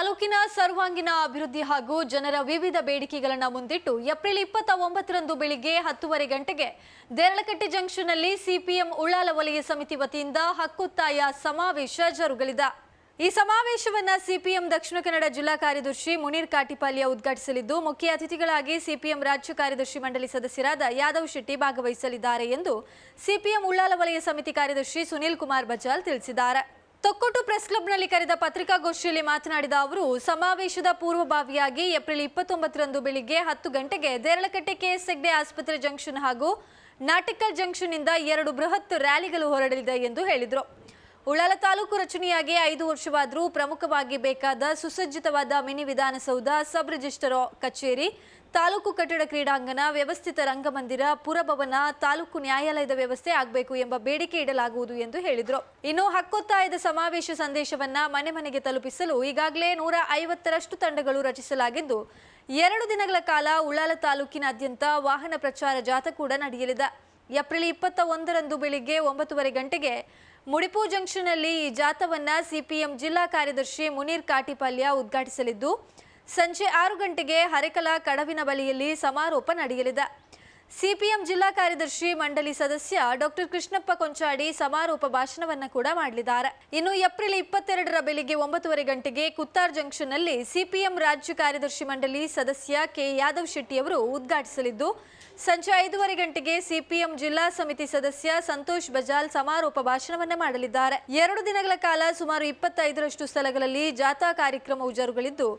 ತಾಲೂಕಿನ ಸರ್ವಾಂಗೀಣ ಅಭಿವೃದ್ಧಿ ಹಾಗೂ ಜನರ ವಿವಿಧ ಬೇಡಿಕೆಗಳನ್ನು ಮುಂದಿಟ್ಟು ಏಪ್ರಿಲ್ ಇಪ್ಪತ್ತ ಒಂಬತ್ತರಂದು ಬೆಳಿಗ್ಗೆ ಹತ್ತುವರೆ ಗಂಟೆಗೆ ದೇರಳಕಟ್ಟೆ ಜಂಕ್ಷನ್ನಲ್ಲಿ ಸಿಪಿಎಂ ಉಳ್ಳಾಲ ವಲಯ ಸಮಿತಿ ವತಿಯಿಂದ ಹಕ್ಕೊತ್ತಾಯ ಸಮಾವೇಶ ಜರುಗಲಿದೆ. ಈ ಸಮಾವೇಶವನ್ನು ಸಿಪಿಎಂ ದಕ್ಷಿಣ ಕನ್ನಡ ಜಿಲ್ಲಾ ಕಾರ್ಯದರ್ಶಿ ಮುನೀರ್ ಕಾಟಿಪಾಲ್ಯ ಉದ್ಘಾಟಿಸಲಿದ್ದು, ಮುಖ್ಯ ಅತಿಥಿಗಳಾಗಿ ಸಿಪಿಎಂ ರಾಜ್ಯ ಕಾರ್ಯದರ್ಶಿ ಮಂಡಳಿ ಸದಸ್ಯರಾದ ಯಾದವ್ ಶೆಟ್ಟಿ ಭಾಗವಹಿಸಲಿದ್ದಾರೆ ಎಂದು ಸಿಪಿಎಂ ಉಳ್ಳಾಲ ವಲಯ ಸಮಿತಿ ಕಾರ್ಯದರ್ಶಿ ಸುನೀಲ್ ಕುಮಾರ್ ಬಜಾಲ್ ತಿಳಿಸಿದ್ದಾರೆ. ತೊಕ್ಕೊಟ್ಟು ಪ್ರೆಸ್ ಕ್ಲಬ್ನಲ್ಲಿ ಕರೆದ ಪತ್ರಿಕಾಗೋಷ್ಠಿಯಲ್ಲಿ ಮಾತನಾಡಿದ ಅವರು, ಸಮಾವೇಶದ ಪೂರ್ವಭಾವಿಯಾಗಿ ಏಪ್ರಿಲ್ ಇಪ್ಪತ್ತೊಂಬತ್ತರಂದು ಬೆಳಿಗ್ಗೆ ಹತ್ತು ಗಂಟೆಗೆ ದೇರಳಕಟ್ಟೆ ಕೆಎಸ್ ಹೆಗ್ಡೆ ಆಸ್ಪತ್ರೆ ಜಂಕ್ಷನ್ ಹಾಗೂ ನಾಟಿಕಲ್ ಜಂಕ್ಷನ್ನಿಂದ ಎರಡು ಬೃಹತ್ ರ್ಯಾಲಿಗಳು ಹೊರಡಲಿದೆ ಎಂದು ಹೇಳಿದರು. ಉಳ್ಳಾಲ ತಾಲೂಕು ರಚನೆಯಾಗಿ ಐದು ವರ್ಷವಾದರೂ ಪ್ರಮುಖವಾಗಿ ಬೇಕಾದ ಸುಸಜ್ಜಿತವಾದ ಮಿನಿ ವಿಧಾನಸೌಧ ಸಬ್ ರಿಜಿಸ್ಟರ್ ಕಚೇರಿ, ತಾಲೂಕು ಕಟ್ಟಡ ಕ್ರೀಡಾಂಗಣ, ವ್ಯವಸ್ಥಿತ ರಂಗಮಂದಿರ, ಪುರಭವನ, ತಾಲೂಕು ನ್ಯಾಯಾಲಯದ ವ್ಯವಸ್ಥೆ ಆಗಬೇಕು ಎಂಬ ಬೇಡಿಕೆ ಇಡಲಾಗುವುದು ಎಂದು ಹೇಳಿದರು. ಇನ್ನು ಹಕ್ಕೊತ್ತಾಯದ ಸಮಾವೇಶ ಸಂದೇಶವನ್ನ ಮನೆ ಮನೆಗೆ ತಲುಪಿಸಲು ಈಗಾಗಲೇ ನೂರ ಐವತ್ತರಷ್ಟು ತಂಡಗಳು ರಚಿಸಲಾಗಿದ್ದು, ಎರಡು ದಿನಗಳ ಕಾಲ ಉಳ್ಳಾಲ ತಾಲೂಕಿನಾದ್ಯಂತ ವಾಹನ ಪ್ರಚಾರ ಜಾಥಾ ಕೂಡ ನಡೆಯಲಿದೆ. ಏಪ್ರಿಲ್ ಇಪ್ಪತ್ತ ಒಂದರಂದು ಬೆಳಿಗ್ಗೆ ಒಂಬತ್ತುವರೆ ಗಂಟೆಗೆ ಮುಡಿಪು ಜಂಕ್ಷನ್ನಲ್ಲಿ ಈ ಜಾಥವನ್ನು ಸಿಪಿಎಂ ಜಿಲ್ಲಾ ಕಾರ್ಯದರ್ಶಿ ಮುನೀರ್ ಕಾಟಿಪಾಲ್ಯ ಉದ್ಘಾಟಿಸಲಿದ್ದು, ಸಂಜೆ ಆರು ಗಂಟೆಗೆ ಹರೆಕಲ ಕಡವಿನ ಬಳಿಯಲ್ಲಿ ಸಮಾರೋಪ ನಡೆಯಲಿದೆ. ಸಿಪಿಎಂ ಜಿಲ್ಲಾ ಕಾರ್ಯದರ್ಶಿ ಮಂಡಳಿ ಸದಸ್ಯ ಡಾಕ್ಟರ್ ಕೃಷ್ಣಪ್ಪ ಕೊಂಚಾಡಿ ಸಮಾರೋಪ ಭಾಷಣವನ್ನ ಕೂಡ ಮಾಡಲಿದ್ದಾರೆ. ಇನ್ನು ಏಪ್ರಿಲ್ ಇಪ್ಪತ್ತೆರಡರ ಬೆಳಿಗ್ಗೆ ಒಂಬತ್ತುವರೆ ಗಂಟೆಗೆ ಕುತ್ತಾರ್ ಜಂಕ್ಷನ್ನಲ್ಲಿ ಸಿಪಿಎಂ ರಾಜ್ಯ ಕಾರ್ಯದರ್ಶಿ ಮಂಡಳಿ ಸದಸ್ಯ ಕೆ ಯಾದವ್ ಶೆಟ್ಟಿ ಅವರು ಉದ್ಘಾಟಿಸಲಿದ್ದು, ಸಂಜೆ ಐದೂವರೆ ಗಂಟೆಗೆ ಸಿಪಿಎಂ ಜಿಲ್ಲಾ ಸಮಿತಿ ಸದಸ್ಯ ಸಂತೋಷ್ ಬಜಾಲ್ ಸಮಾರೋಪ ಭಾಷಣವನ್ನ ಮಾಡಲಿದ್ದಾರೆ. ಎರಡು ದಿನಗಳ ಕಾಲ ಸುಮಾರು ಇಪ್ಪತ್ತೈದರಷ್ಟು ಸ್ಥಳಗಳಲ್ಲಿ ಜಾಥಾ ಕಾರ್ಯಕ್ರಮವು ಜರುಗಲಿದ್ದು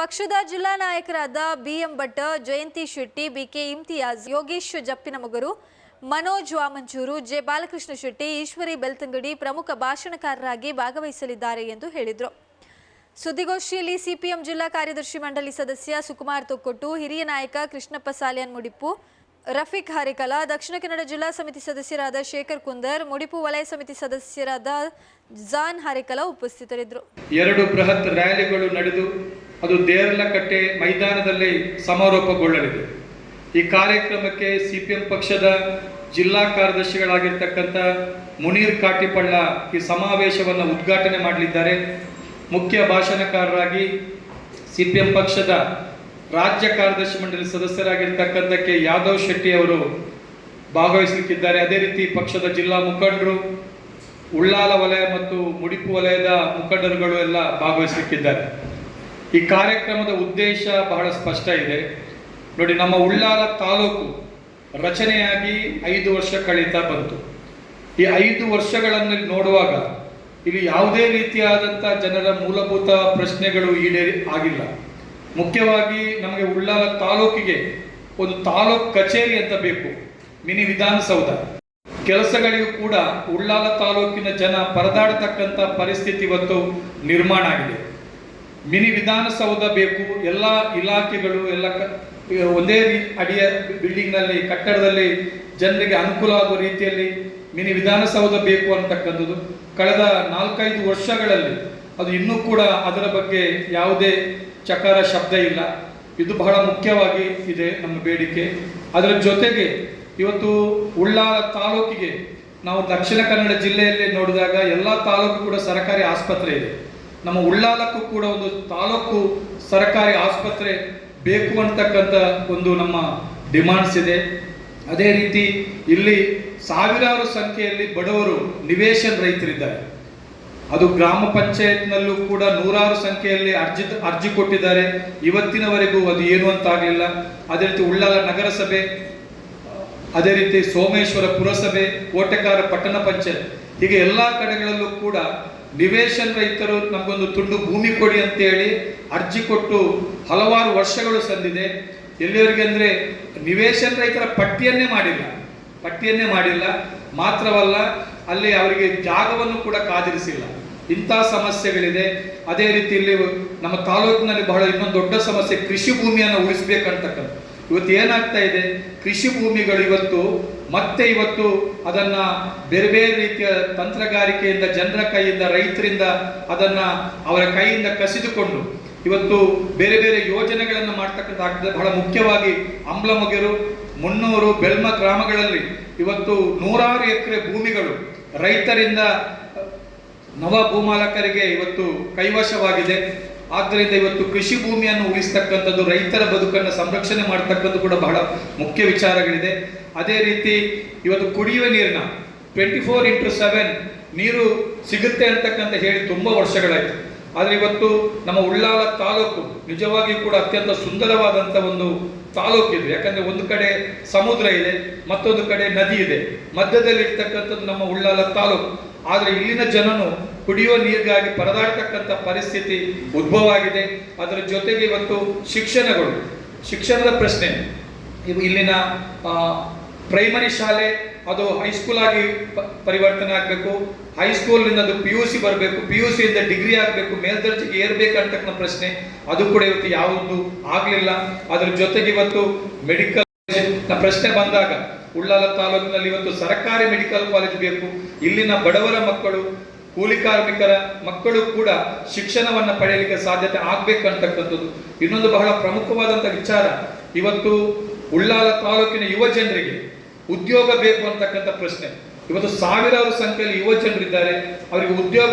ಪಕ್ಷದ ಜಿಲ್ಲಾ ನಾಯಕರಾದ BM Bhat, Jayanthi Shetty, BK Imtiaz, Yogesh Jappinamogaru Manoj Vamanjoor J Balakrishna Shetty, Eshwari Belthangady ಪ್ರಮುಖ ಭಾಷಣಕಾರರಾಗಿ ಭಾಗವಹಿಸಲಿದ್ದಾರೆ ಎಂದು ಹೇಳಿದರು. ಸುದ್ದಿಗೋಷ್ಠಿಯಲ್ಲಿ ಸಿಪಿಎಂ ಜಿಲ್ಲಾ ಕಾರ್ಯದರ್ಶಿ ಮಂಡಳಿ ಸದಸ್ಯ ಸುಕುಮಾರ್ ತೊಕ್ಕೊಟ್ಟು, ಹಿರಿಯ ನಾಯಕ ಕೃಷ್ಣಪ್ಪ ಸಾಲಿಯನ್ ಮುಡಿಪು, ರಫೀಕ್ ಹಾರಿಕಲ, ದಕ್ಷಿಣ ಕನ್ನಡ ಜಿಲ್ಲಾ ಸಮಿತಿ ಸದಸ್ಯರಾದ ಶೇಖರ್ ಕುಂದರ್, ಮುಡಿಪು ವಲಯ ಸಮಿತಿ ಸದಸ್ಯರಾದ ಜಾನ್ ಹಾರಿಕಲ ಉಪಸ್ಥಿತರಿದ್ದರು. ಎರಡು ಬೃಹತ್ ರ್ಯಾಲಿಗಳು ನಡೆದು ಅದು ದೇರ್ಲಕಟ್ಟೆ ಮೈದಾನದಲ್ಲಿ ಸಮಾರೋಪಗೊಳ್ಳಲಿದೆ. ಈ ಕಾರ್ಯಕ್ರಮಕ್ಕೆ ಸಿ ಪಿ ಎಂ ಪಕ್ಷದ ಜಿಲ್ಲಾ ಕಾರ್ಯದರ್ಶಿಗಳಾಗಿರ್ತಕ್ಕಂಥ ಮುನೀರ್ ಕಾಟಿಪಳ್ಳ ಈ ಸಮಾವೇಶವನ್ನು ಉದ್ಘಾಟನೆ ಮಾಡಲಿದ್ದಾರೆ. ಮುಖ್ಯ ಭಾಷಣಕಾರರಾಗಿ ಸಿ ಪಿ ಎಂ ಪಕ್ಷದ ರಾಜ್ಯ ಕಾರ್ಯದರ್ಶಿ ಮಂಡಳಿ ಸದಸ್ಯರಾಗಿರ್ತಕ್ಕಂಥ ಕೆ. ಯಾದವ್ ಶೆಟ್ಟಿ ಅವರು ಭಾಗವಹಿಸಲಿಕ್ಕಿದ್ದಾರೆ. ಅದೇ ರೀತಿ ಪಕ್ಷದ ಜಿಲ್ಲಾ ಮುಖಂಡರು ಉಳ್ಳಾಲ ವಲಯ ಮತ್ತು ಮುಡಿಪು ವಲಯದ ಮುಖಂಡರುಗಳು ಎಲ್ಲ ಭಾಗವಹಿಸಲಿಕ್ಕಿದ್ದಾರೆ. ಈ ಕಾರ್ಯಕ್ರಮದ ಉದ್ದೇಶ ಬಹಳ ಸ್ಪಷ್ಟ ಇದೆ. ನೋಡಿ, ನಮ್ಮ ಉಳ್ಳಾಲ ತಾಲೂಕು ರಚನೆಯಾಗಿ ಐದು ವರ್ಷ ಕಳೀತಾ ಬಂತು. ಈ ಐದು ವರ್ಷಗಳನ್ನು ನೋಡುವಾಗ ಇಲ್ಲಿ ಯಾವುದೇ ರೀತಿಯಾದಂಥ ಜನರ ಮೂಲಭೂತ ಪ್ರಶ್ನೆಗಳು ಈಡೇರಿ ಆಗಿಲ್ಲ. ಮುಖ್ಯವಾಗಿ ನಮಗೆ ಉಳ್ಳಾಲ ತಾಲೂಕಿಗೆ ಒಂದು ತಾಲೂಕು ಕಚೇರಿ ಅಂತ ಬೇಕು, ಮಿನಿ ವಿಧಾನಸೌಧ. ಕೆಲಸಗಳಿಗೂ ಕೂಡ ಉಳ್ಳಾಲ ತಾಲೂಕಿನ ಜನ ಪರದಾಡತಕ್ಕಂಥ ಪರಿಸ್ಥಿತಿ ಇವತ್ತು ನಿರ್ಮಾಣ ಆಗಿದೆ. ಮಿನಿ ವಿಧಾನಸೌಧ ಬೇಕು, ಎಲ್ಲ ಇಲಾಖೆಗಳು, ಎಲ್ಲ ಒಂದೇ ಅಡಿಯ ಬಿಲ್ಡಿಂಗ್ನಲ್ಲಿ, ಕಟ್ಟಡದಲ್ಲಿ ಜನರಿಗೆ ಅನುಕೂಲ ಆಗುವ ರೀತಿಯಲ್ಲಿ ಮಿನಿ ವಿಧಾನಸೌಧ ಬೇಕು ಅಂತಕ್ಕಂಥದ್ದು. ಕಳೆದ ನಾಲ್ಕೈದು ವರ್ಷಗಳಲ್ಲಿ ಅದು ಇನ್ನೂ ಕೂಡ ಅದರ ಬಗ್ಗೆ ಯಾವುದೇ ಚಕಾರ ಶಬ್ದ ಇಲ್ಲ. ಇದು ಬಹಳ ಮುಖ್ಯವಾಗಿ ಇದೆ ನಮ್ಮ ಬೇಡಿಕೆ. ಅದರ ಜೊತೆಗೆ ಇವತ್ತು ಉಳ್ಳಾಲ ತಾಲೂಕಿಗೆ ನಾವು ದಕ್ಷಿಣ ಕನ್ನಡ ಜಿಲ್ಲೆಯಲ್ಲಿ ನೋಡಿದಾಗ ಎಲ್ಲ ತಾಲೂಕು ಕೂಡ ಸರ್ಕಾರಿ ಆಸ್ಪತ್ರೆ ಇದೆ. ನಮ್ಮ ಉಳ್ಳಾಲಕ್ಕೂ ಕೂಡ ಒಂದು ತಾಲೂಕು ಸರ್ಕಾರಿ ಆಸ್ಪತ್ರೆ ಬೇಕು ಅಂತಕ್ಕಂಥ ಒಂದು ನಮ್ಮ ಡಿಮಾಂಡ್ಸ್ ಇದೆ. ಅದೇ ರೀತಿ ಇಲ್ಲಿ ಸಾವಿರಾರು ಸಂಖ್ಯೆಯಲ್ಲಿ ಬಡವರು ನಿವೇಶನ ರೈತರಿದ್ದಾರೆ. ಅದು ಗ್ರಾಮ ಪಂಚಾಯತ್ನಲ್ಲೂ ಕೂಡ ನೂರಾರು ಸಂಖ್ಯೆಯಲ್ಲಿ ಅರ್ಜಿ ಅರ್ಜಿ ಕೊಟ್ಟಿದ್ದಾರೆ. ಇವತ್ತಿನವರೆಗೂ ಅದು ಏನು ಅಂತ ಆಗಲಿಲ್ಲ ಅದೇ ರೀತಿ ಉಳ್ಳಾಲ ನಗರಸಭೆ, ಅದೇ ರೀತಿ ಸೋಮೇಶ್ವರ ಪುರಸಭೆ, ಕೋಟೆಕಾರ ಪಟ್ಟಣ ಪಂಚಾಯತ್ ಹೀಗೆ ಎಲ್ಲ ಕಡೆಗಳಲ್ಲೂ ಕೂಡ ನಿವೇಶನ ರೈತರು ನಮಗೊಂದು ತುಂಡು ಭೂಮಿ ಕೊಡಿ ಅಂತೇಳಿ ಅರ್ಜಿ ಕೊಟ್ಟು ಹಲವಾರು ವರ್ಷಗಳು ಸಂದಿದೆ. ಎಲ್ಲಿವರೆಗೆ ಅಂದರೆ ನಿವೇಶನ್ ರೈತರ ಪಟ್ಟಿಯನ್ನೇ ಮಾಡಿಲ್ಲ. ಪಟ್ಟಿಯನ್ನೇ ಮಾಡಿಲ್ಲ. ಮಾತ್ರವಲ್ಲ, ಅಲ್ಲಿ ಅವರಿಗೆ ಜಾಗವನ್ನು ಕೂಡ ಕಾದಿರಿಸಿಲ್ಲ. ಇಂಥ ಸಮಸ್ಯೆಗಳಿದೆ. ಅದೇ ರೀತಿ ಇಲ್ಲಿ ನಮ್ಮ ತಾಲೂಕಿನಲ್ಲಿ ಬಹಳ ಇನ್ನೊಂದು ದೊಡ್ಡ ಸಮಸ್ಯೆ ಕೃಷಿ ಭೂಮಿಯನ್ನು ಉಳಿಸ್ಬೇಕಂತಕ್ಕಂಥ. ಇವತ್ತು ಏನಾಗ್ತಾ ಇದೆ? ಕೃಷಿ ಭೂಮಿಗಳು ಇವತ್ತು ಮತ್ತೆ ಇವತ್ತು ಅದನ್ನ ಬೇರೆ ಬೇರೆ ರೀತಿಯ ತಂತ್ರಗಾರಿಕೆಯಿಂದ, ಜನರ ಕೈಯಿಂದ, ರೈತರಿಂದ ಅದನ್ನ ಅವರ ಕೈಯಿಂದ ಕಸಿದುಕೊಂಡು ಇವತ್ತು ಬೇರೆ ಬೇರೆ ಯೋಜನೆಗಳನ್ನು ಮಾಡ್ತಕ್ಕಂಥ ಆಗ್ತದೆ. ಬಹಳ ಮುಖ್ಯವಾಗಿ ಅಂಬ್ಲಮೊಗೆರು ಮುನ್ನೂರು ಬೆಲ್ಮ ಗ್ರಾಮಗಳಲ್ಲಿ ಇವತ್ತು ನೂರಾರು ಎಕರೆ ಭೂಮಿಗಳು ರೈತರಿಂದ ನವ ಭೂಮಾಲಕರಿಗೆ ಇವತ್ತು ಕೈವಶವಾಗಿದೆ. ಆದ್ದರಿಂದ ಇವತ್ತು ಕೃಷಿ ಭೂಮಿಯನ್ನು ಉಳಿಸ್ತಕ್ಕಂಥದ್ದು, ರೈತರ ಬದುಕನ್ನು ಸಂರಕ್ಷಣೆ ಮಾಡ್ತಕ್ಕಂಥದ್ದು ಕೂಡ ಬಹಳ ಮುಖ್ಯ ವಿಚಾರಗಳಿದೆ. ಅದೇ ರೀತಿ ಇವತ್ತು ಕುಡಿಯುವ ನೀರಿನ ಟ್ವೆಂಟಿ ಫೋರ್ ಇಂಟು ಸೆವೆನ್ ನೀರು ಸಿಗುತ್ತೆ ಅಂತಕ್ಕಂಥ ಹೇಳಿ ತುಂಬ ವರ್ಷಗಳಾಯಿತು. ಆದರೆ ಇವತ್ತು ನಮ್ಮ ಉಳ್ಳಾಲ ತಾಲೂಕು ನಿಜವಾಗಿ ಕೂಡ ಅತ್ಯಂತ ಸುಂದರವಾದಂಥ ಒಂದು ತಾಲೂಕು ಇದೆ. ಯಾಕಂದ್ರೆ ಒಂದು ಕಡೆ ಸಮುದ್ರ ಇದೆ, ಮತ್ತೊಂದು ಕಡೆ ನದಿ ಇದೆ. ಮಧ್ಯದಲ್ಲಿ ಇರ್ತಕ್ಕಂಥದ್ದು ನಮ್ಮ ಉಳ್ಳಾಲ ತಾಲೂಕು. ಆದರೆ ಇಲ್ಲಿನ ಜನನು ಕುಡಿಯುವ ನೀರಿಗಾಗಿ ಪರದಾಡ್ತಕ್ಕಂಥ ಪರಿಸ್ಥಿತಿ ಉದ್ಭವ ಆಗಿದೆ ಅದರ ಜೊತೆಗೆ ಇವತ್ತು ಶಿಕ್ಷಣಗಳು, ಶಿಕ್ಷಣದ ಪ್ರಶ್ನೆ. ಇಲ್ಲಿನ ಪ್ರೈಮರಿ ಶಾಲೆ ಅದು ಹೈಸ್ಕೂಲ್ ಆಗಿ ಪರಿವರ್ತನೆ ಆಗಬೇಕು. ಹೈಸ್ಕೂಲ್ನಿಂದ ಅದು ಪಿ ಯು ಸಿ ಬರಬೇಕು. ಪಿ ಯು ಸಿಯಿಂದ ಡಿಗ್ರಿ ಆಗಬೇಕು. ಮೇಲ್ದರ್ಜೆಗೆ ಏರ್ಬೇಕಂತಕ್ಕಂಥ ಪ್ರಶ್ನೆ. ಅದು ಕೂಡ ಇವತ್ತು ಯಾವುದು ಆಗಲಿಲ್ಲ. ಅದರ ಜೊತೆಗೆ ಇವತ್ತು ಮೆಡಿಕಲ್ ಪ್ರಶ್ನೆ ಬಂದಾಗ, ಉಳ್ಳಾಲ ತಾಲೂಕಿನಲ್ಲಿ ಇವತ್ತು ಸರ್ಕಾರಿ ಮೆಡಿಕಲ್ ಕಾಲೇಜ್ ಬೇಕು. ಇಲ್ಲಿನ ಬಡವರ ಮಕ್ಕಳು ಕೂಲಿ ಕಾರ್ಮಿಕರ ಮಕ್ಕಳು ಕೂಡ ಶಿಕ್ಷಣವನ್ನು ಪಡೆಯಲಿಕ್ಕೆ ಸಾಧ್ಯತೆ ಆಗ್ಬೇಕಂತಕ್ಕಂಥದ್ದು ಇನ್ನೊಂದು ಬಹಳ ಪ್ರಮುಖವಾದಂಥ ವಿಚಾರ, ಇವತ್ತು ಉಳ್ಳಾಲ ತಾಲೂಕಿನ ಯುವ ಜನರಿಗೆ ಉದ್ಯೋಗ ಬೇಕು ಅಂತಕ್ಕಂಥ ಪ್ರಶ್ನೆ. ಇವತ್ತು ಸಾವಿರಾರು ಸಂಖ್ಯೆಯಲ್ಲಿ ಯುವ ಜನರಿದ್ದಾರೆ. ಅವರಿಗೆ ಉದ್ಯೋಗ